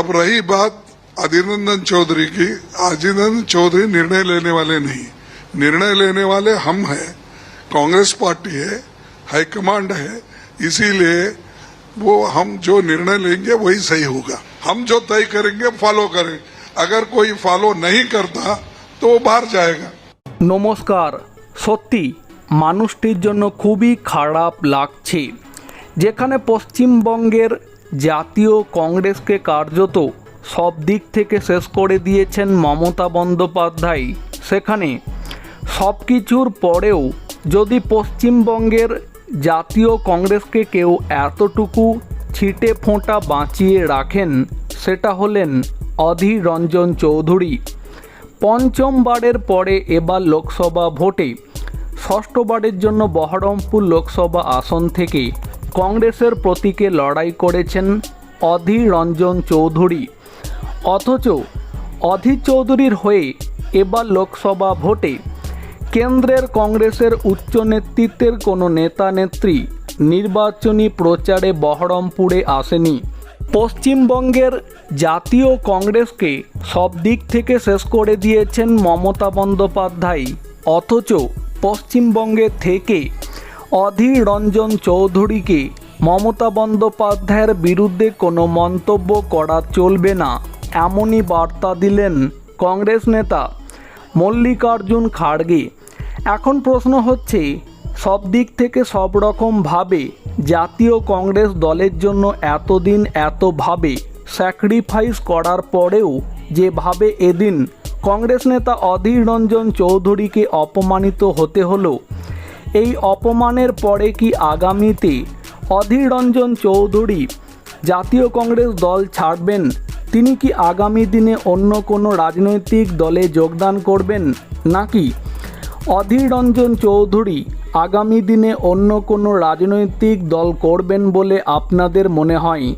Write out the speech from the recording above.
अब रही बात अधीर रंजन चौधरी की अधीर रंजन चौधरी निर्णय लेने वाले नहीं निर्णय लेने वाले हम हैं कांग्रेस पार्टी है हाईकमांड है इसीलिए वो हम जो निर्णय लेंगे वही सही होगा हम जो तय करेंगे फॉलो करें अगर कोई फॉलो नहीं करता तो वो बाहर जाएगा নমস্কার সত্যি মানুষটির জন্য খুবই খারাপ লাগছে যেখানে পশ্চিমবঙ্গের জাতীয় কংগ্রেসকে কার্যত সব দিক থেকে শেষ করে দিয়েছেন মমতা বন্দ্যোপাধ্যায়। সেখানে সব কিছুর পরেও যদি পশ্চিমবঙ্গের জাতীয় কংগ্রেসকে কেউ এতটুকু ছিটে ফোঁটা বাঁচিয়ে রাখেন, সেটা হলেন অধীর রঞ্জন চৌধুরী। পঞ্চমবারের পরে এবার লোকসভা ভোটে ষষ্ঠবারের জন্য বহরমপুর লোকসভা আসন থেকে কংগ্রেসের প্রতীকে লড়াই করেছেন অধীর রঞ্জন চৌধুরী। অথচ অধীর চৌধুরীর হয়ে এবার লোকসভা ভোটে কেন্দ্রের কংগ্রেসের উচ্চ নেতৃত্বের কোনো নেতা নেত্রী নির্বাচনী প্রচারে বহরমপুরে আসেনি। পশ্চিমবঙ্গের জাতীয় কংগ্রেসকে সব দিক থেকে শেষ করে দিয়েছেন মমতা বন্দ্যোপাধ্যায়। অথচ পশ্চিমবঙ্গে থেকে অধীর রঞ্জন চৌধুরীকে মমতা বন্দ্যোপাধ্যায়ের বিরুদ্ধে কোনো মন্তব্য করা চলবে না, এমনই বার্তা দিলেন কংগ্রেস নেতা মল্লিকার্জুন খাড়গে। এখন প্রশ্ন হচ্ছে, সব দিক থেকে সব রকমভাবে জাতীয় কংগ্রেস দলের জন্য এতদিন এতভাবে স্যাক্রিফাইস করার পরেও যেভাবে এদিন কংগ্রেস নেতা অধীর রঞ্জন চৌধুরীকে অপমানিত হতে হলো এই অপমানের পরে কি আগামীতে অধীর রঞ্জন চৌধুরী জাতীয় কংগ্রেস দল ছাড়বেন? তিনি কি আগামী দিনে অন্য কোনো রাজনৈতিক দলে যোগদান করবেন? নাকি অধীর রঞ্জন চৌধুরী আগামী দিনে অন্য কোনো রাজনৈতিক দল করবেন বলে আপনাদের মনে হয়?